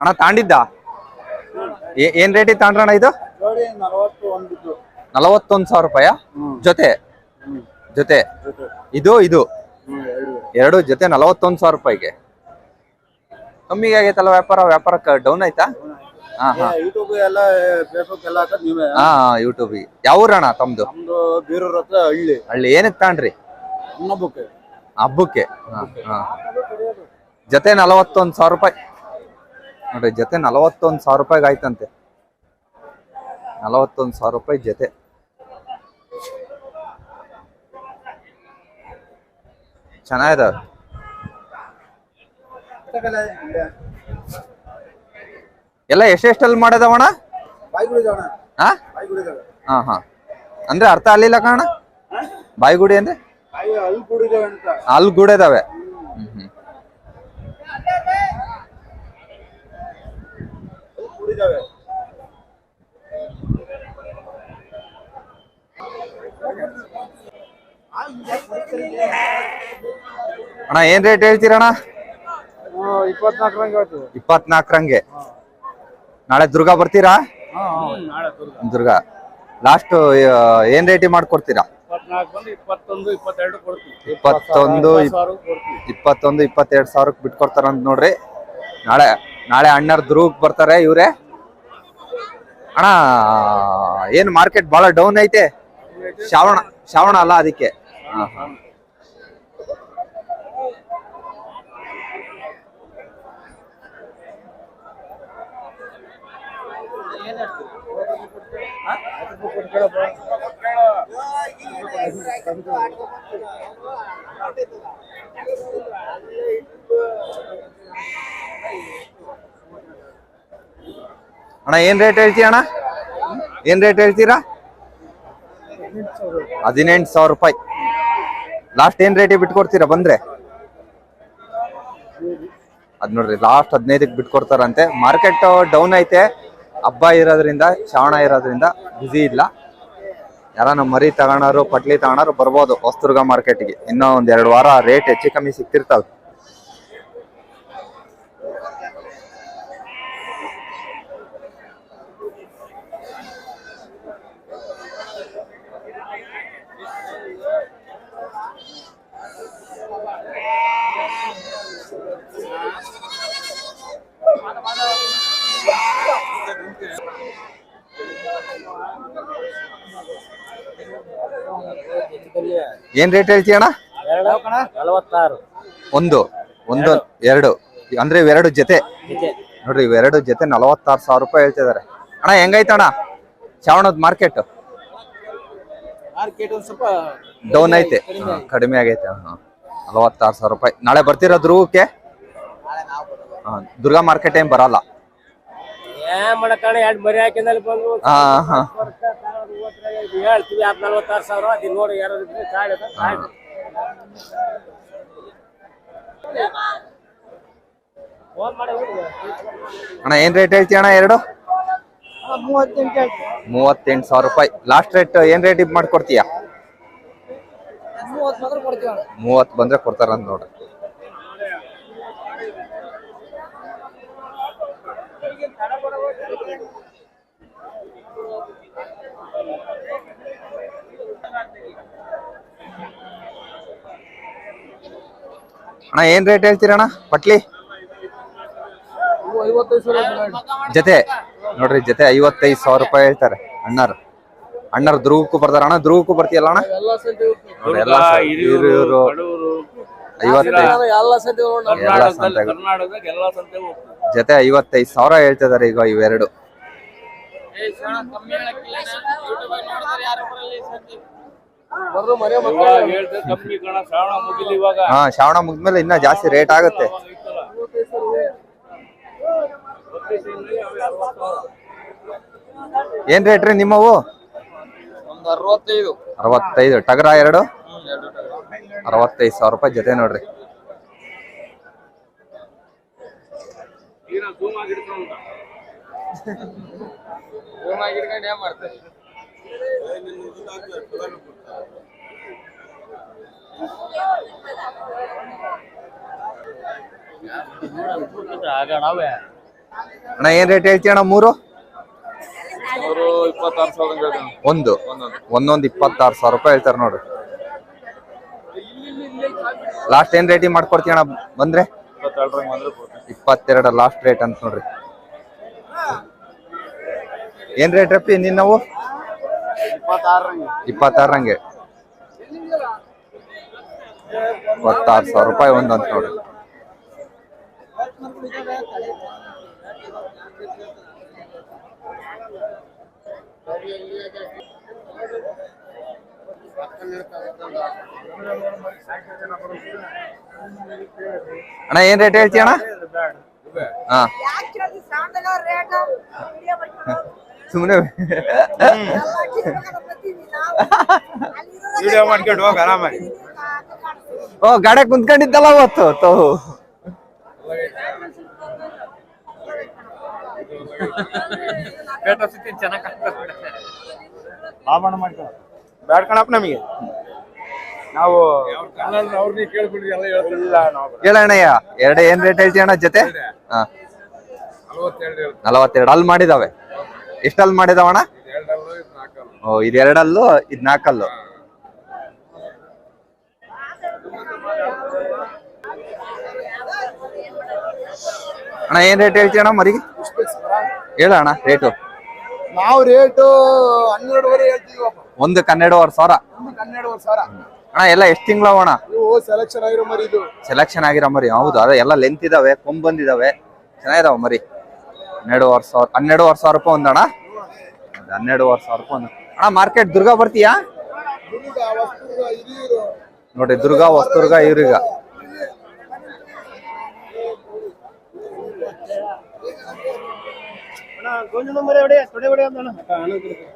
ಅಣ್ಣ ತಾಂಡಿದ್ದ? ಏನ್ ರೇಟಿಗೆ ತಾಂಡ್ರಣ ಇದು? ನಲವತ್ತೊಂದು ಸಾವಿರ ರೂಪಾಯ? ಜೊತೆ? ಜೊತೆ? ಇದು ಇದು? ಎರಡು. ಜೊತೆ ನಲವತ್ತೊಂದು ಸಾವಿರ ರೂಪಾಯಿಗೆ. ಕಮ್ಮಿಗೆ ಆಗೈತಲ್ಲ ವ್ಯಾಪಾರ ವ್ಯಾಪಾರ ಡೌನ್ ಆಯ್ತಾ? ಹಾ ಹಾ. ಯೂಟ್ಯೂಬ್ ಯಾವ ತಮ್ದು? ನಮ್ದು ಬೀರೂರ್ ಹತ್ರ ಹಳ್ಳಿ. ಹಳ್ಳಿ. ಏನಕ್ಕೆ ತಾಂಡ್ರಿ? ಹಬ್ಬಕ್ಕೆ. ಜೊತೆ ನಲವತ್ತೊಂದು ಸಾವಿರ ರೂಪಾಯಿ. ನೋಡ್ರಿ ಜೊತೆ ನಲವತ್ತೊಂದು ಸಾವಿರ ರೂಪಾಯಿಗೆ ಆಯ್ತಂತೆ. ನಲವತ್ತೊಂದು ಸಾವಿರ ರೂಪಾಯಿ ಜೊತೆ. ಚೆನ್ನಾಗಿದಾವೆ ಎಲ್ಲ ಎಷ್ಟೆಷ್ಟಲ್ಲಿ ಮಾಡಿದವಣ ಹಾ? ಹಾ ಹಾ. ಅಂದ್ರೆ ಅರ್ಥ ಆಗ್ಲಿಲ್ಲ ಕಾಣ ಬಾಯಿಗುಡಿ ಅಂದ್ರೆ? ಬಾಯಿ ಅಲ್ಲಿ ಗುಡಿ ಇದಾವೆ ಅಂತ ಅಲ್ಲಿ ಗುಡಿ ಇದಾವೆ ಹ್ಮ್ ಹ್ಮ್ ಇದಾವೆ ಅಣ್ಣ ಏನ್ ರೇಟ್ ಹೇಳ್ತೀರಣ್ಣ? ಇಪ್ಪತ್ನಾಲ್ಕರಂಗೆ ಇಪ್ಪತ್ನಾಲ್ಕರಂಗೆ ನಾಳೆ ದುರ್ಗಾ ಬರ್ತೀರಾ? ದುರ್ಗಾ. ಲಾಸ್ಟ್ ಏನ್ ರೇಟಿ ಮಾಡ್ಕೊಡ್ತೀರಾ? ಇಪ್ಪತ್ತೊಂದು ಇಪ್ಪತ್ತೊಂದು ಇಪ್ಪತ್ತೆರಡು ಸಾವಿರಕ್ಕೆ ಬಿಟ್ಕೊಡ್ತಾರಂತ ನೋಡ್ರಿ. ನಾಳೆ ನಾಳೆ ಅಣ್ಣರ್ ದುರ್ಗ ಬರ್ತಾರೆ ಇವ್ರೆ. ಅಣ್ಣ ಏನ್ ಮಾರ್ಕೆಟ್ ಬಹಳ ಡೌನ್ ಐತೆ? ಶ್ರಾವಣ ಶ್ರಾವಣ ಅಲ್ಲ ಅದಕ್ಕೆ ಹಾ, ಹಾ. ಅಣ್ಣ, ಏನ್ ರೇಟ್ ಹೇಳ್ತೀಯ ಅಣ್ಣ? ಏನ್ ರೇಟ್ ಹೇಳ್ತೀರಾ? ಹದಿನೆಂಟು ಸಾವಿರ ರೂಪಾಯಿ. ಲಾಸ್ಟ್ ಏನ್ ರೇಟಿಗೆ ಬಿಟ್ಕೊಡ್ತೀರಾ? ಬಂದ್ರೆ? ಅದ್ ನೋಡ್ರಿ ಲಾಸ್ಟ್ ಹದಿನೈದಕ್ಕೆ ಬಿಟ್ಕೊಡ್ತಾರಂತೆ. ಮಾರ್ಕೆಟ್ ಡೌನ್ ಐತೆ. ಹಬ್ಬ ಇರೋದ್ರಿಂದ, ಶ್ರಾವಣ ಇರೋದ್ರಿಂದ ಬ್ಯುಸಿ ಇಲ್ಲ. ಯಾರ ನಮ್ಮ ಮರಿ ತಗೋಣರು, ಪಟ್ಲಿ ತಗೋಣರು ಬರ್ಬೋದು ಹೊಸದುರ್ಗ ಮಾರ್ಕೆಟ್ಗೆ ಇನ್ನೂ ಒಂದ್ ಎರಡು ವಾರ ರೇಟ್ ಹೆಚ್ಚು ಕಮ್ಮಿ ಸಿಗ್ತಿರ್ತಾವೆ ಏನ್ ರೇಟ್ ಹೇಳ್ತೀಯ ಅಣ್ಣ ನಲವತ್ತಾರು. ಒಂದು ಒಂದು ಎರಡು. ಅಂದ್ರೆ ಇವೆರಡು ಜೊತೆ. ನೋಡ್ರಿ ಇವೆರಡು ಜೊತೆ ನಲವತ್ತಾರು ಸಾವಿರ ರೂಪಾಯಿ ಹೇಳ್ತಿದಾರೆ. ಅಣ್ಣ ಹೆಂಗೈತಣ ಶ್ರಾವಣದ ಮಾರ್ಕೆಟ್. ಮಾರ್ಕೆಟ್ ಸ್ವಲ್ಪ ಡೌನ್ ಐತೆ. ಹಾ, ಕಡಿಮೆ ಆಗೈತೆ ಹಾ. ನಲವತ್ತಾರು ಸಾವಿರ ರೂಪಾಯಿ. ನಾಳೆ ಬರ್ತಿರೋ ದುರ್ಗಕ್ಕೆ ದುರ್ಗಾ ಮಾರ್ಕೆಟ್ ಏನ್ ಬರಲ್ಲ. ಮಾಡಕಣ ಎರಡು ಮರಿ ಹಾಕಿದಲ್ಲಿ ಬಂದು. ಹಾ. ಹಾ ಹೇಳ್ತೀವಿ ನಲ್ವತ್ತಾರು ಸಾವಿರ ಅದು. ನೋಡಿ ಯಾರು ಇದ್ರೆ. ಅಣ್ಣ ಏನ್ ರೇಟ್ ಹೇಳ್ತೀಯ ಅಣ್ಣ ಎರಡು? ಮೂವತ್ತೆಂಟು ಸಾವಿರ ರೂಪಾಯಿ. ಲಾಸ್ಟ್ ರೇಟ್ ಏನ್ ರೇಟ್ ಇದ್ ಮಾಡ್ಕೊಡ್ತೀಯ? ಮೂವತ್ ಬಂದ್ರೆ ಕೊಡ್ತಾರ ನೋಡ್ರಿ. ಅಣ್ಣ ಏನ್ ರೇಟ್ ಹೇಳ್ತೀರಣ್ಣ ಪಟ್ಲಿ? ಜೊತೆ ನೋಡ್ರಿ ಜೊತೆ ಐವತ್ತೈದು ಸಾವಿರ ರೂಪಾಯಿ ಹೇಳ್ತಾರೆ ಅಣ್ಣರು. ಅಣ್ಣರು ಧ್ರುವಕ್ಕೂ ಬರ್ತಾರ. ಅಣ್ಣ ಧ್ರುವಕ್ಕೂ ಬರ್ತೀಯಲ್ಲ ಅಣ್ಣ? ಎಲ್ಲ ಹಿರಿಯೂರು ಜೊತೆ ಐವತ್ತೈದು ಸಾವಿರ ಹೇಳ್ತಿದಾರೆ ಈಗ ಇವೆರಡು. ಹಾ ಶ್ರಾವಣ ಮುಗಿದ್ಮೇಲೆ ಇನ್ನ ಜಾಸ್ತಿ ರೇಟ್ ಆಗುತ್ತೆ. ಏನ್ ರೇಟ್ ರೀ ನಿಮ್ಮವು? ಅರವತ್ತೈದು. ಟಗರ ಎರಡು? ಅರವತ್ತೈದು ಸಾವಿರ ರೂಪಾಯಿ ಜೊತೆ ನೋಡ್ರಿ. ಅಣ್ಣ, ಏನ್ ರೇಟ್ ಹೇಳ್ತೀಯ ಅಣ್ಣ, ಮೂರು? ಒಂದು. ಒಂದೊಂದು ಇಪ್ಪತ್ತಾರು ಸಾವಿರ ರೂಪಾಯಿ ಹೇಳ್ತಾರೆ ನೋಡ್ರಿ. ಲಾಸ್ಟ್ ಏನ್ ರೇಟಿಂಗ್ ಮಾಡ್ಕೊಡ್ತೀಯ ಅಣ್ಣ, ಬಂದ್ರೆ? ಇಪ್ಪತ್ತೆರಡು ಲಾಸ್ಟ್ ರೇಟ್ ಅಂತ ನೋಡ್ರಿ. ಏನ್ ರೇಟ್ ರಪ್ಪಿ, ನಿನ್ನವು? ಇಪ್ಪತ್ತಾರಂಗೆ ಇಪ್ಪತ್ತಾರು ಸಾವಿರ ರೂಪಾಯಿ ಒಂದು ಅಂತ ನೋಡ್ರಿ ಅಣ್ಣ ಏನ್ ರೇಟ್ ಹೇಳ್ತೀಯ ಅಣ್ಣ ಹಾ. ಸುಮ್ಮನೆ ವಿಡಿಯೋ ಮಾಡ್ಕೊಂಡು ಹೋಗ ಆರಾಮಾಗಿ. ಓ ಗಾಡಿ ಕುಂತ್ಕೊಂಡಿದ್ದಲ್ಲ ಅವತ್ತು ತೋ. ಬ್ಯಾಡ್ ಕಣಪ್ಪ ನಮಗೆ ನಾವು ಅವ್ರನ್ನ ಕೇಳ್ಬಿಡ್ರಿ ಎಲ್ಲ ಹೇಳ್ತಿಲ್ಲ ನಾವು ಹೇಳಣ್ಣಯ್ಯ ಎರಡು ಏನ್ ರೇಟ್ ಹೇಳ್ತೀಯ ಅಣ್ಣ ಜೊತೆ? ನಲವತ್ತೆರಡು ಅಲ್ಲಿ ಮಾಡಿದಾವೆ. ಎಷ್ಟಲ್ಲಿ ಮಾಡಿದವಣ ಓ ಇದು ಇದ್ ಇದು ನಾಲ್ಕಲ್ಲು? ಅಣ್ಣ ಏನ್ ರೇಟ್ ಹೇಳ್ತೀಯ ಅಣ್ಣ ಮರಿಗೆ? ಹೇಳ ಅಣ್ಣ ರೇಟು ನಾವು ರೇಟು ಹನ್ನೆರಡುವರೆ ಹೇಳ್ತೀವಿ ಒಂದು ಹನ್ನೆರಡುವರೆ ಸಾವಿರ. ಹನ್ನೆರಡುವರೆ ಸಾವಿರ. ಅಣ್ಣ ಎಲ್ಲ ಎಷ್ಟು ತಿಂಗಳವ ಅಣ್ಣ ಇವು ಸೆಲೆಕ್ಷನ್ ಆಗಿರೋ ಮರಿ ಇದು. ಸೆಲೆಕ್ಷನ್ ಆಗಿರೋ ಮರಿ ಹೌದು ಅದೇ ಎಲ್ಲ ಲೆಂತ್ ಇದಾವೆ ಕೊಂಬಂದಿದಾವೆ ಬಂದಿದಾವೆ. ಚೆನ್ನಾಗಿದಾವೆ ಮರಿ? ಹನ್ನೆರಡುವರೆ ಸಾವಿರ ಹನ್ನೆರಡುವರೆ ಸಾವಿರ ರೂಪಾಯಿ ಒಂದಣ್ಣ ಹನ್ನೆರಡುವರೆ ಸಾವಿರ ರೂಪಾಯಿ ಒಂದು. ಅಣ್ಣ, ಮಾರ್ಕೆಟ್ ದುರ್ಗಾ ಬರ್ತೀಯಾ? ವಸ್ತುರ್ಗ ನೋಡಿ, ದುರ್ಗಾ, ಹೊಸದುರ್ಗ ಇವ್ರೀಗ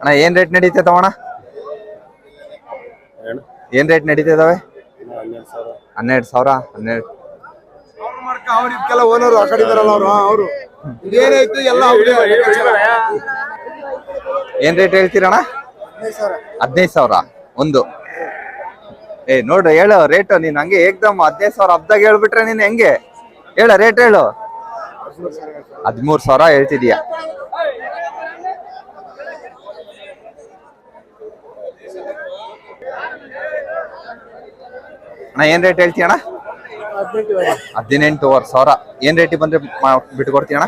ಅಣ್ಣ, ಏನ್ ರೇಟ್ ನಡೀತೈತವಣ್ಣ ಏನ್ ರೇಟ್ ನಡೀತಿದಾವೆ ಹನ್ನೆರಡು ಸಾವಿರ, ಹನ್ನೆರಡು. ಅವ್ರ ಓನರ್ ಆ ಕಡೆ ಇದಾರಲ್ಲ ಅವರು ಅವರು. ಏನೈತಿ ಎಲ್ಲ ಅವ್ರೇ ಏನ್ ರೇಟ್ ಹೇಳ್ತೀರಣ್ಣ? ಹದಿನೈದು ಸಾವಿರ. ಒಂದು. ಏ ನೋಡು ಹೇಳು ರೇಟ್ ನೀನ್ ಹಂಗೆ ಏಕ್ದಮ್ ಹದಿನೈದು ಸಾವಿರ ಹಬ್ದಾಗ ಹೇಳ್ಬಿಟ್ರೆ ನೀನ್ ಹೆಂಗೆ? ಹೇಳ ರೇಟ್ ಹೇಳು. ಹದಿಮೂರು ಸಾವಿರ ಹೇಳ್ತಿದೀಯ. ಅಣ್ಣ ಏನ್ ರೇಟ್ ಹೇಳ್ತೀಯ ಅಣ್ಣ ಹದಿನೆಂಟುವರೆ ಸಾವಿರ. ಏನ್ ರೇಟಿಗೆ ಬಂದ್ರೆ ಅಣ್ಣ?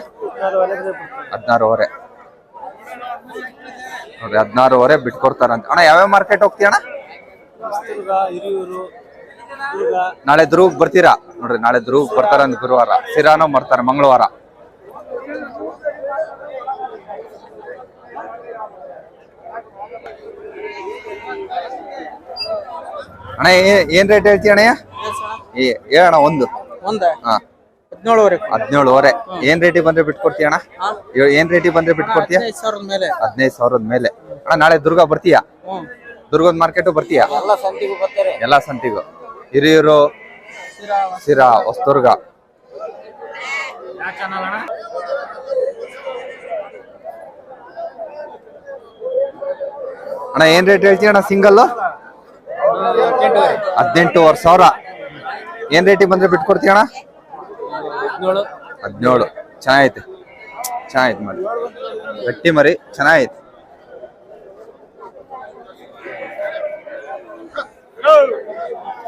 ಹದಿನಾರುವರೆ. ನೋಡ್ರಿ ಹದಿನಾರುವರೆ ಬಿಟ್ಕೊಡ್ತಾರಂತ. ಅಣ್ಣ ಯಾವ್ಯಾವ ಮಾರ್ಕೆಟ್ ಹೋಗ್ತೀಯ ಅಣ್ಣ? ನಾಳೆ ಧ್ರುವ್ ಬರ್ತೀರಾ? ನೋಡ್ರಿ ನಾಳೆ ಧ್ರುವ್ ಬರ್ತಾರಂತ ಗುರುವಾರ. ಸಿರಾನೋ ಬರ್ತಾರೆ ಮಂಗಳವಾರ. ಅಣ್ಣ ಏನ್ ರೇಟ್ ಹೇಳ್ತೀಯ ಅಣ್ಣಯ್ಯ ಹೇಳಣ್ಣ ಒಂದು. ಒಂದ? ಹಾ. ಹದಿನೇಳುವರೆ ಹದಿನೇಳುವರೆ. ಏನ್ ರೇಟಿ ಬಂದ್ರೆ ಬಿಟ್ಕೊಡ್ತೀಯ ಅಣ್ಣ? ಏ- ಏನ್ ರೇಟಿ ಬಂದ್ರೆ ಬಿಟ್ಕೊಡ್ತೀಯ? ಸಾವಿರದ ಮೇಲೆ. ಹದಿನೈದು ಸಾವಿರದ ಮೇಲೆ. ಅಣ್ಣ ನಾಳೆ ದುರ್ಗ ಬರ್ತೀಯಾ? ದುರ್ಗದ ಮಾರ್ಕೆಟ್ ಬರ್ತೀಯಾ? ಎಲ್ಲ ಸಂತಿಗೂ ಬರ್ತಾರೆ. ಎಲ್ಲಾ ಸಂತಿಗೂ. ಹಿರಿಯೂರು ಸಿರಾ ಹೊಸದುರ್ಗ. ಅಣ್ಣ ಏನ್ ರೇಟ್ ಹೇಳ್ತೀಯ ಅಣ್ಣ ಸಿಂಗಲ್ ಹದಿನೆಂಟುವರೆ ಸಾವಿರ. ಏನ್ ರೇಟಿಗೆ ಬಂದ್ರೆ ಬಿಟ್ಕೊಡ್ತೀಯ ಅಣ್ಣ ಹದಿನೇಳು. ಚೆನ್ನಾಗೈತೆ. ಚೆನ್ನಾಗೈತೆ ಮರಿ ಗಟ್ಟಿ ಮರಿ ಚೆನ್ನಾಗೈತೆ.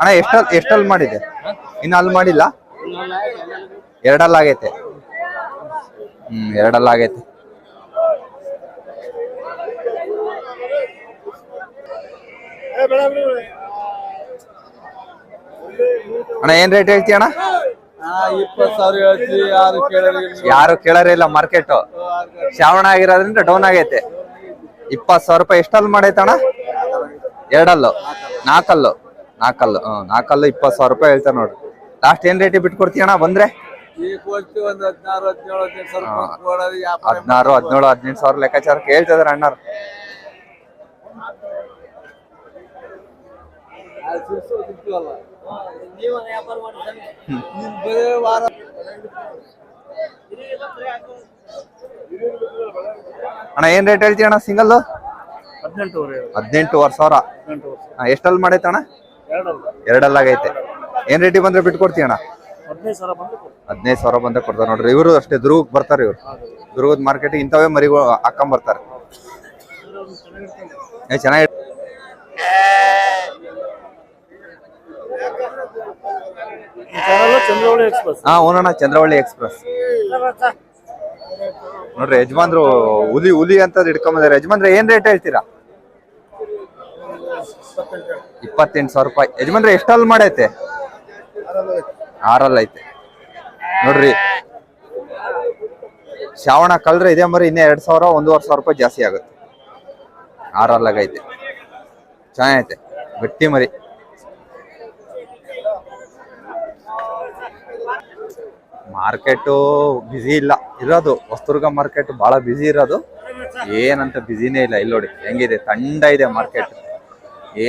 ಅಣ್ಣ ಎಷ್ಟಲ್ ಎಷ್ಟಲ್ಲಿ ಮಾಡಿದೆ ಇನ್ನು ಅಲ್ಲಿ ಮಾಡಿಲ್ಲ? ಎರಡಲ್ಲಾಗೈತೆ. ಹ್ಮ್ ಎರಡಲ್ಲ ಆಗೈತೆ ಅಣ್ಣ ಏನ್ ರೇಟ್ ಹೇಳ್ತೀಯ ಅಣ್ಣ? ಯಾರು ಕೇಳೋರು ಇಲ್ಲ. ಮಾರ್ಕೆಟ್ ಶ್ರಾವಣ ಆಗಿರೋದ್ರಿಂದ ಡೌನ್ ಆಗೈತೆ. ಇಪ್ಪತ್ ಸಾವಿರ ರೂಪಾಯಿ ಎಷ್ಟಲ್ಲಿ ಮಾಡೈತೆ ಅಣ್ಣ? ಎರಡಲ್ಲು. ನಾಲ್ಕಲ್ಲು. ನಾಲ್ಕಲ್ಲು ಹ್ಮ್ ನಾಲ್ಕಲ್ಲು ಇಪ್ಪತ್ ಸಾವಿರ ರೂಪಾಯಿ ಹೇಳ್ತಾರೆ ನೋಡ್ರಿ. ಲಾಸ್ಟ್ ಏನ್ ರೇಟ್ ಬಿಟ್ಕೊಡ್ತೀಯಣ ಅಣ್ಣ ಬಂದ್ರೆ? ಹದಿನಾರು ಹದಿನೇಳು ಹದಿನೆಂಟು ಸಾವಿರ ಲೆಕ್ಕಾಚಾರ ಹೇಳ್ತಿದಾರೆ ಅಣ್ಣಾರು ಅಣ್ಣ ಏನ್ ರೇಟ್ ಹೇಳ್ತೀಯ ಅಣ್ಣ ಸಿಂಗಲ್ ಹದಿನೆಂಟುವರೆ ಸಾವಿರ. ಎಷ್ಟಲ್ಲಿ ಮಾಡೈತೆ ಅಣ್ಣ? ಎರಡಲ್ಲ. ಆಗೈತೆ. ಏನ್ ರೇಟಿಗೆ ಬಂದ್ರೆ ಬಿಟ್ಕೊಡ್ತೀಯ ಅಣ್ಣ? ಹದಿನೈದು ಸಾವಿರ ಬಂದ್ರೆ ಹದಿನೈದು ಸಾವಿರ ಬಂದ ಕೊಡ್ತಾರೆ. ನೋಡ್ರಿ ಇವರು ಅಷ್ಟೇ ದುರ್ಗಕ್ಕೆ ಬರ್ತಾರೆ ಇವ್ರು. ದುರ್ಗದ ಮಾರ್ಕೆಟ್ ಇಂಥವೇ ಮರಿಗಳು ಹಾಕೊಂಬರ್ತಾರೆ ಏ ಚೆನ್ನಾಗಿ ಚಂದ್ರವಳ್ಳಿ ಎಕ್ಸ್ಪ್ರೆಸ್ ಹಾ ಓನಣ್ಣ ಚಂದ್ರವಳ್ಳಿ ಎಕ್ಸ್ಪ್ರೆಸ್ ನೋಡ್ರಿ, ಯಜಮಾನ್ರು ಹುಲಿ ಹುಲಿ ಅಂತ ಇಟ್ಕೊಂಬಂದ್ರೆ ಯಜಮಾನ್ರೆ, ಏನ್ ರೇಟ್ ಹೇಳ್ತೀರಾ? ಇಪ್ಪತ್ತೆಂಟು ಸಾವಿರ ರೂಪಾಯಿ. ಯಜಮಾನ್ರೆ, ಎಷ್ಟಲ್ಲಿ ಮಾಡೈತೆ? ಆರಲ್ಲಿ ಐತೆ. ನೋಡ್ರಿ, ಶ್ರಾವಣ ಕಲ್ರೆ ಇದೇ ಮರಿ ಇನ್ನೇ ಎರಡ್ ಸಾವಿರ, ಒಂದೂವರೆ ಸಾವಿರ ರೂಪಾಯಿ ಜಾಸ್ತಿ ಆಗುತ್ತೆ. ಆರಲ್ಲಾಗೈತೆ. ಚೆನ್ನಾಗೈತೆ. ಗಟ್ಟಿ ಮರಿ. ಮಾರ್ಕೆಟು ಬ್ಯುಸಿ ಇಲ್ಲ. ಇರೋದು ಹೊಸದುರ್ಗ ಮಾರ್ಕೆಟ್ ಬಹಳ ಬ್ಯುಸಿ ಇರೋದು. ಏನಂತ ಬ್ಯುಸಿನೇ ಇಲ್ಲ. ಇಲ್ಲಿ ನೋಡಿ ಹೆಂಗಿದೆ? ತಂಡ ಇದೆ ಮಾರ್ಕೆಟ್.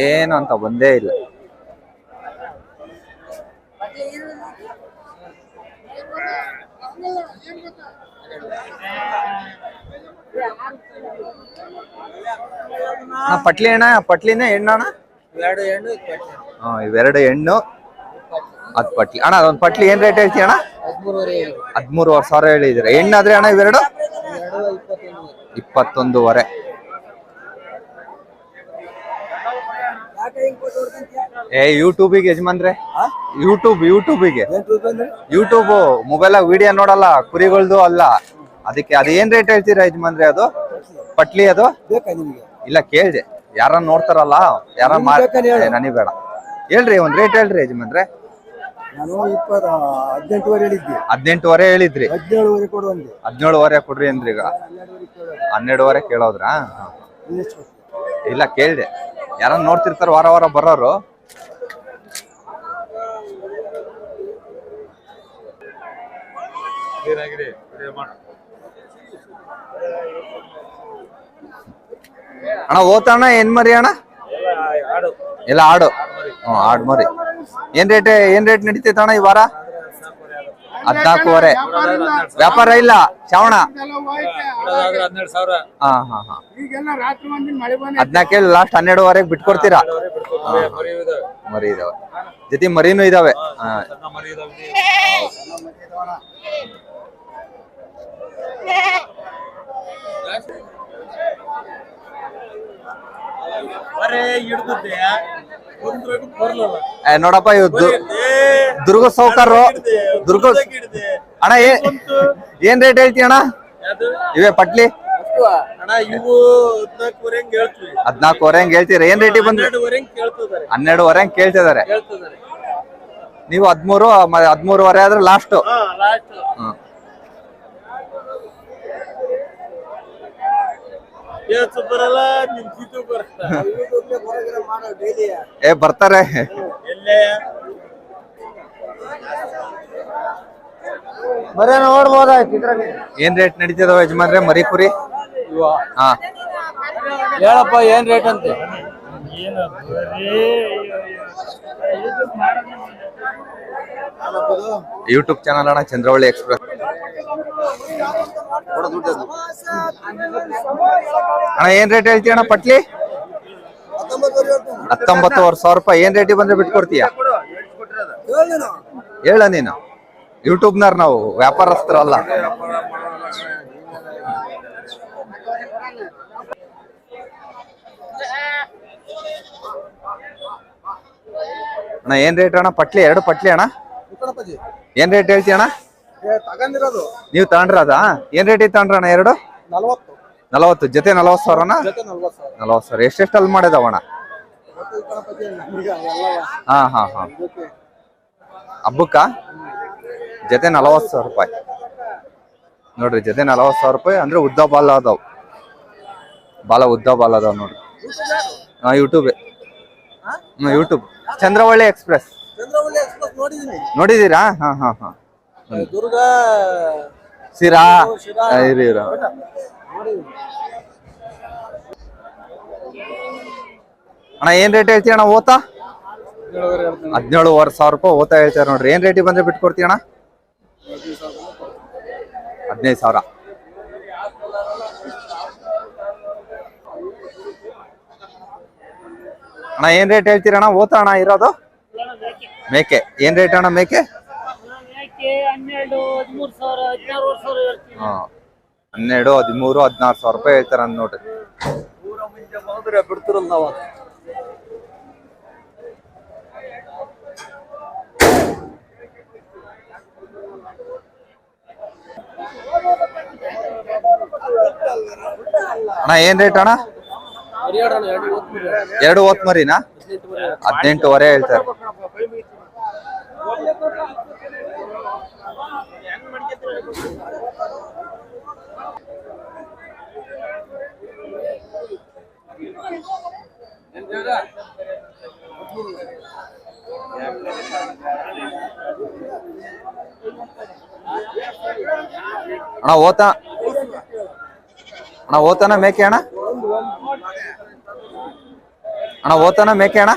ಏನು ಅಂತ ಬಂದೇ ಇಲ್ಲ. ಅಣ್ಣ, ಪಟ್ಲಿ ಅಣ್ಣ ಪಟ್ಲಿನೇ ಹೆಣ್ಣು ಹಾ ಇವೆರಡು ಹೆಣ್ಣು ಅದ್ ಪಟ್ಲಿ. ಅಣ್ಣ ಅದೊಂದು ಪಟ್ಲಿ ಏನ್ ರೇಟ್ ಹೇಳ್ತೀಯ ಅಣ್ಣ ಹದಿಮೂರುವರೆ ಸಾವಿರ ಹೇಳಿದ್ರೆ ಹೆಣ್ಣಾದ್ರೆ ಅಣ್ಣ ಇವೆರಡು? ಇಪ್ಪತ್ತೊಂದುವರೆ. ಇಪ್ಪತ್ತೊಂದು ಇಪ್ಪತ್ತೊಂದೂವರೆ ಏ ಯೂಟ್ಯೂಬಿಗೆ ಯಜಮಾನ್ರೆ ಯೂಟ್ಯೂಬ್ ಯೂಟ್ಯೂಬಿಗೆ ಯೂಟ್ಯೂಬ್ ಮೊಬೈಲ್ ವಿಡಿಯೋ ನೋಡಲ್ಲ ಕುರಿಗಳ್ದು ಅಲ್ಲ. ಅದಕ್ಕೆ ಅದೇನ್ ರೇಟ್ ಹೇಳ್ತೀರಾ ಯಜಮಾನ್ರೆ ಅದು? ಪಟ್ಲಿ ಅದು? ಇಲ್ಲ ಕೇಳಿದೆ. ಯಾರ ನೋಡ್ತಾರಲ್ಲ ಯಾರ. ನನಗೆ ಬೇಡ. ಹೇಳ್ರಿ ಒಂದ್ ರೇಟ್ ಹೇಳ್ರಿ ಯಜಮಾನ್ರೆ. ನಾನು ಇಪ್ಪತ್ತ ಹದಿನೆಂಟುವರೆ ಹೇಳಿದ್ದೆ ಹದಿನೆಂಟುವರೆ ಹೇಳಿದ್ರಿ. ಹದಿನೇಳುವರೆ ಕೊಡುವಂತೆ ಹದಿನೇಳುವರೆ ಕೊಡ್ರಿ ಅಂದ್ರಿ ಈಗ. ಹನ್ನೆರಡುವರೆ ಕೇಳೋದ್ರಾ. ಇಲ್ಲ ಕೇಳಿದೆ. ಯಾರನ್ನ ನೋಡ್ತಿರ್ತಾರ ವಾರ ವಾರ ಬರೋರು. ಅಣ್ಣ ಓತಣ್ಣ ಏನ್ ಮರಿ ಅಣ್ಣ? ಇಲ್ಲ ಆಡು ಹ್ಮ್ ಆಡ್ ಮರಿ. ಏನ್ ರೇಟ್ ಏನ್ ರೇಟ್ ನಡೀತೈತೆ ಅಣ್ಣ ಈ ವಾರ? ಹದ್ನಾಲ್ಕೂವರೆ. ವ್ಯಾಪಾರ ಇಲ್ಲ, ಶ್ರಾವಣ. ಹಾ ಹಾ ಹಾ. ಹದ್ನಾಲ್ಕೇಳಿ ಲಾಸ್ಟ್ ಹನ್ನೆರಡುವರೆಗೆ ಬಿಟ್ಕೊಡ್ತೀರಾ? ಮರಿ ಇದಾವೆ. ಜೊತೆ ಮರಿನೂ ಇದಾವೆ. ಹಾ. ನೋಡಪ್ಪ ಇವತ್ತು ದುರ್ಗ ಸೌಕರ್ ದುರ್ಗ ಅಣ್ಣ ಏನ್ ರೇಟ್ ಹೇಳ್ತಿ ಅಣ್ಣ ಇವೇ ಪಟ್ಲಿ ಹದಿನಾಲ್ಕುವರೆ ಹಂಗೆ ಹೇಳ್ತೀರ? ಏನ್ ರೇಟಿಗೆ ಬಂದ್ರಿ? ಹನ್ನೆರಡುವರೆ ಹಂಗೆ ಕೇಳ್ತಿದಾರೆ ನೀವು ಹದ್ಮೂರು ಹದ್ಮೂರುವರೆ ಆದ್ರೆ ಲಾಸ್ಟ್ ಬರಲ್ಲ ನಿಮ್ ಬರಲ್ಲ ಏ ಬರ್ತಾರೆ. ಎಲ್ಲೇ? ಬರೇ ನೋಡ್ಬೋದಾಯ್ತು ಇದ್ರಾಗೆ ಏನ್ ರೇಟ್ ನಡೀತಿದಾವ ಯಜಮಾನ್ರೆ? ಮರಿಪುರಿ ಹಾ. ಹೇಳಪ್ಪ ಏನ್ ರೇಟ್ ಅಂತ? ಯೂಟ್ಯೂಬ್ ಚಾನಲ್ ಅಣ್ಣ ಚಂದ್ರವಳ್ಳಿ ಎಕ್ಸ್ಪ್ರೆಸ್ ಅಣ್ಣ, ಏನ್ ರೇಟ್ ಹೇಳ್ತೀಯ ಅಣ್ಣ ಪಟ್ಲಿ? ಹತ್ತೊಂಬತ್ತುವರೆ ಸಾವಿರ ರೂಪಾಯಿ. ಏನ್ ರೇಟಿಗೆ ಬಂದ್ರೆ ಬಿಟ್ಕೊಡ್ತೀಯ? ಹೇಳ ನೀನು. ಯೂಟ್ಯೂಬ್ನವ್ರು ನಾವು, ವ್ಯಾಪಾರಸ್ಥರಲ್ಲ. ಅಣ್ಣ, ಏನ್ ರೇಟ್ ಅಣ್ಣ? ಪಟ್ಲಿ, ಎರಡು ಪಟ್ಲಿ ಅಣ್ಣ. ಏನ್ ರೇಟ್ ಹೇಳ್ತೀಯ ಅಣ್ಣ ತಗೊಂಡಿರೋದು. ನೀವು ಅದ? ಏನ್ ರೇಟ್ ಐತಿ ತಗೊಂಡ್ರಣ್ಣ ಎರಡು? ನಲವತ್ತು. ನಲವತ್ತು. ಜೊತೆ ನಲವತ್ತು ಸಾವಿರನ? ಜೊತೆ ನಲ್ವತ್ತು ಸಾವಿರ. ನಲವತ್ತು ಸಾವಿರ. ಎಷ್ಟೆಷ್ಟು ಅಲ್ಲಿ ಮಾಡಿದವಣ ಹಾ ಹಾ ಹಾ. ಹಬ್ಬಕ್ಕ. ಜೊತೆ ನಲವತ್ತು ಸಾವಿರ ರೂಪಾಯಿ. ನೋಡ್ರಿ ಜೊತೆ ನಲವತ್ತು ಸಾವಿರ ರೂಪಾಯಿ ಅಂದ್ರೆ ಉದ್ದ ಬಾಲ ಅದಾವ. ಬಾಲ ಉದ್ದ ಬಾಲ ಅದಾವ ನೋಡ್ರಿ. ಹಾ ಯೂಟ್ಯೂಬ್ ಯೂಟ್ಯೂಬ್ ಚಂದ್ರವಳ್ಳಿ ಎಕ್ಸ್ಪ್ರೆಸ್. ನೋಡಿದೀರಾ? ಹಾ ಹಾ ಹಾ. ದುರ್ಗ. ಶಿರಾ. ಆ, ಇರಿ ಇರು. ಅಣ್ಣ ಏನ್ ರೇಟ್ ಹೇಳ್ತೀಯ ಅಣ್ಣ ಓತಾ? ಹದಿನೇಳುವರೆ ಸಾವಿರ ರೂಪಾಯಿ ಓತಾ ಹೇಳ್ತಾರೆ ನೋಡ್ರಿ. ಏನ್ ರೇಟಿಗೆ ಬಂದ್ರೆ ಬಿಟ್ಕೊಡ್ತೀಯ ಅಣ್ಣ ಹದಿನೈದು ಸಾವಿರ. ಅಣ್ಣ ಏನ್ ರೇಟ್ ಹೇಳ್ತೀರಣ್ಣ? ಓತಾ ಅಣ್ಣ ಇರೋದು? ಮೇಕೆ. ಏನ್ ರೇಟ್ ಅಣ್ಣ ಮೇಕೆ? ಹನ್ನೆರಡು ಹದಿಮೂರು ಸಾವಿರ ಹದಿನಾರು ಸಾವಿರ ಹೇಳ್ತೀವಿ. ಹಾ. ಹನ್ನೆರಡು ಹದಿಮೂರು ಹದಿನಾರು ಸಾವಿರ ರೂಪಾಯಿ ಹೇಳ್ತಾರ ಅಂದ್ ನೋಡ್ರಿ. ಬಿಡ್ತಿರಲ್ಲ ನಾವು ಅಣ್ಣ ಏನ್ ರೇಟ್ ಅಣ್ಣ? ಎರಡು ಹೊತ್ತು ಮರಿನಾ ಹದಿನೆಂಟುವರೆ ಹೇಳ್ತಾರೆ. ಅಣ್ಣ ಓತ. ಅಣ್ಣ ಓತನ ಮೇಕೆ ಅಣ್ಣ? ಅಣ್ಣ ಓತನ ಮೇಕೆ ಅಣ್ಣ?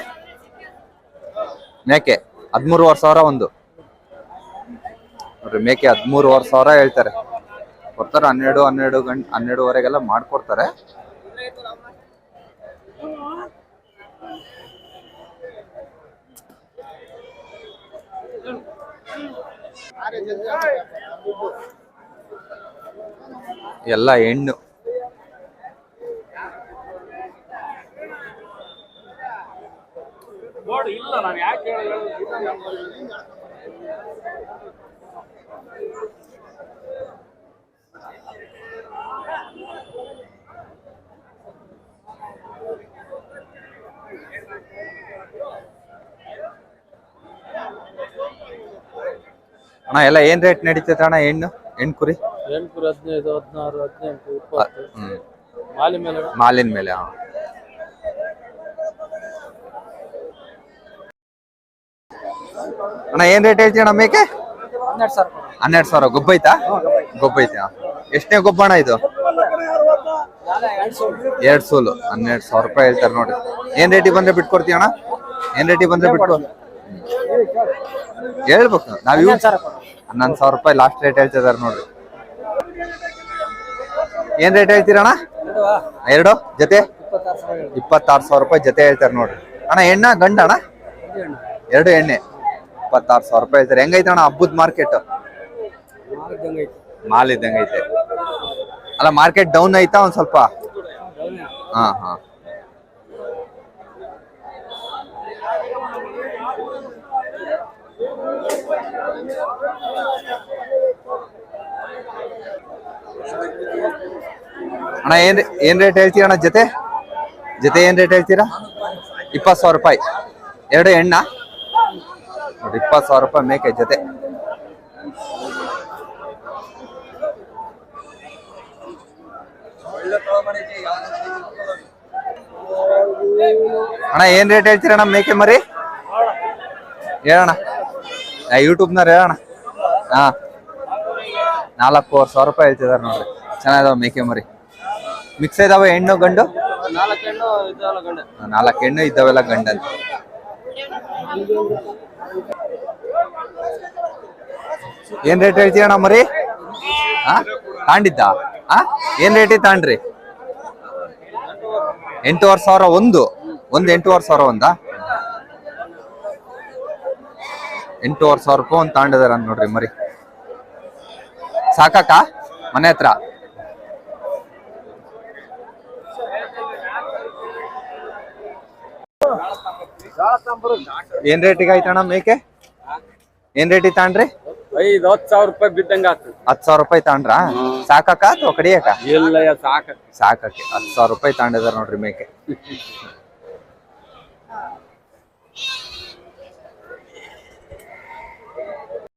ಮೇಕೆ. ಹದಿಮೂರುವರೆ ಸಾವಿರ ಒಂದು. ನೋಡ್ರಿ, ಮೇಕೆ ಹದಿಮೂರುವರೆ ಸಾವಿರ ಹೇಳ್ತಾರೆ. ಕೊಡ್ತಾರೆ, ಹನ್ನೆರಡು ಹನ್ನೆರಡು ಗಂಟೆ, ಹನ್ನೆರಡುವರೆಗೆಲ್ಲ ಮಾಡ್ಕೊಡ್ತಾರೆ. ಎಲ್ಲ ಹೆಣ್ಣು ನೋಡಿ ಇಲ್ಲ ನಾನು ಯಾಕೆ ಅಣ್ಣ ಎಲ್ಲ ಏನ್ ರೇಟ್ ನಡೀತೈತೆ ಅಣ್ಣ ಹೆಣ್ಣು ಹೆಣ್ಣು ಕುರಿ? ಎಂಟು ಹದಿನೈದು ಹದಿನಾರು ಹದಿನೆಂಟು ಇಪ್ಪತ್ತು. ಹ್ಮ್. ಮೇಲೆ ಮಾಲಿನ ಮೇಲೆ ಹಾ. ಅಣ್ಣ ಏನ್ ರೇಟ್ ಹೇಳ್ತೀಯಣ್ಣ ಮೇಕೆ? ಹನ್ನೆರಡು ಸಾವಿರ ಗೊಬ್ಬೈತಾ ಸಾವಿರ. ಗೊಬ್ಬ ಐತಾ? ಗೊಬ್ಬ ಐತಾ? ಎಷ್ಟನೇ ಗೊಬ್ಬ ಅಣ್ಣ ಇದು? ಎರಡ್ ಸೋಲು. ಹನ್ನೆರಡು ಸಾವಿರ ರೂಪಾಯಿ ಹೇಳ್ತಾರೆ ನೋಡಿ. ಏನ್ ರೇಟಿಗೆ ಬಂದ್ರೆ ಬಿಟ್ಕೊಡ್ತೀಯ ಅಣ್ಣ? ಏನ್ ರೇಟಿಗೆ ಬಂದ್ರೆ ಬಿಟ್ಕೊ ಹೇಳ್ಬೇಕು. ನಾವ್ ಇವ್ ಹನ್ನೊಂದು ಸಾವಿರ ರೂಪಾಯಿ ಲಾಸ್ಟ್ ರೇಟ್ ಹೇಳ್ತಿದಾರೆ ನೋಡ್ರಿ. ಏನ್ ರೇಟ್ ಹೇಳ್ತೀರಣ್ಣ ಎರಡು? ಜೊತೆ? ಇಪ್ಪತ್ತಾರು ಸಾವಿರ ರೂಪಾಯಿ ಜೊತೆ ಹೇಳ್ತಾರೆ ನೋಡ್ರಿ. ಅಣ್ಣ ಎಣ್ಣ ಗಂಡ ಅಣ್ಣ? ಎರಡು ಎಣ್ಣೆ. ಇಪ್ಪತ್ತಾರು ಸಾವಿರ ರೂಪಾಯಿ ಹೇಳ್ತಾರೆ. ಹೆಂಗೈತೆ ಅಣ್ಣ ಹಬ್ಬದ ಮಾರ್ಕೆಟ್ ಮಾಲ್ ಇದ್ದಂಗೆ ಐತೆ. ಅಲ್ಲ ಮಾರ್ಕೆಟ್ ಡೌನ್ ಐತಾ ಒಂದ್ ಸ್ವಲ್ಪ? ಹಾ ಹಾ. ಅಣ್ಣ, ಏನ್ ಏನ್ ರೇಟ್ ಹೇಳ್ತೀರ ಅಣ್ಣ ಜೊತೆ? ಜೊತೆ ಏನ್ ರೇಟ್ ಹೇಳ್ತೀರಾ? ಇಪ್ಪತ್ತು ಸಾವಿರ ರೂಪಾಯಿ. ಎರಡು ಎಣ್ಣ ನೋಡಿ ಇಪ್ಪತ್ತು ಸಾವಿರ ರೂಪಾಯಿ ಮೇಕೆ ಜೊತೆ. ಅಣ್ಣ ಏನ್ ರೇಟ್ ಹೇಳ್ತೀರಣ್ಣ ಮೇಕೆ ಮರಿ? ಹೇಳಣ್ಣ. ಯೂಟ್ಯೂಬ್ನವ್ರು ಹೇಳಣ್ಣ. ಹಾ. ನಾಲ್ಕೂವರೆ ಸಾವಿರ ರೂಪಾಯಿ ಹೇಳ್ತಿದಾರೆ ನೋಡ್ರಿ. ಚೆನ್ನಾಗಿದಾವ ಮೇಕೆ ಮರಿ. ಮಿಕ್ಸ್ ಇದಾವೆ ಹೆಣ್ಣು ಗಂಡು? ನಾಲ್ಕು ಹೆಣ್ಣು ಇದಾವೆಲ್ಲ ಗಂಡ. ನಾಲ್ಕು ಹೆಣ್ಣು ಇದ್ದಾವೆಲ್ಲ ಗಂಡು ಅಂತ ಏನ್ ರೇಟ್ ಹೇಳ್ತೀಯಣ್ಣ ಮರಿ? ಹಾ ತಾಂಡಿದ್ದ? ಏನ್ ರೇಟಿಗೆ ತಾಂಡ್ರಿ? ಎಂಟೂವರೆ ಸಾವಿರ ಒಂದು. ಒಂದು ಎಂಟೂವರೆ ಸಾವಿರ ಒಂದ? ಎಂಟೂವರೆ ಸಾವಿರ ರೂಪಾಯಿ ಒಂದು ತಾಂಡಿದಾರ ನೋಡ್ರಿ ಮರಿ. ಸಾಕಾಕ? ಮನೆ ಹತ್ರ? ಏನ್ ರೇಟಿಗೆ ಆಯ್ತಣ್ಣ ಮೇಕೆ? ಏನ್ ರೇಟಿಗೆ ತಾಂಡ್ರಿ? ಐದು ಹತ್ತು ಸಾವಿರ ರೂಪಾಯಿ ಬಿದ್ದಂಗ ಆತು. ಹತ್ತು ಸಾವಿರ ರೂಪಾಯಿ ತಾಂಡ್ರ? ಸಾಕಾಕ ಅಥವಾ ಕಡಿಯಕ ಇಲ್ಲ ಸಾಕ ಸಾಕಕ್ಕೆ. ಹತ್ತು ಸಾವಿರ ರೂಪಾಯಿ ತಾಂಡಿದಾರ ನೋಡ್ರಿ ಮೇಕೆ.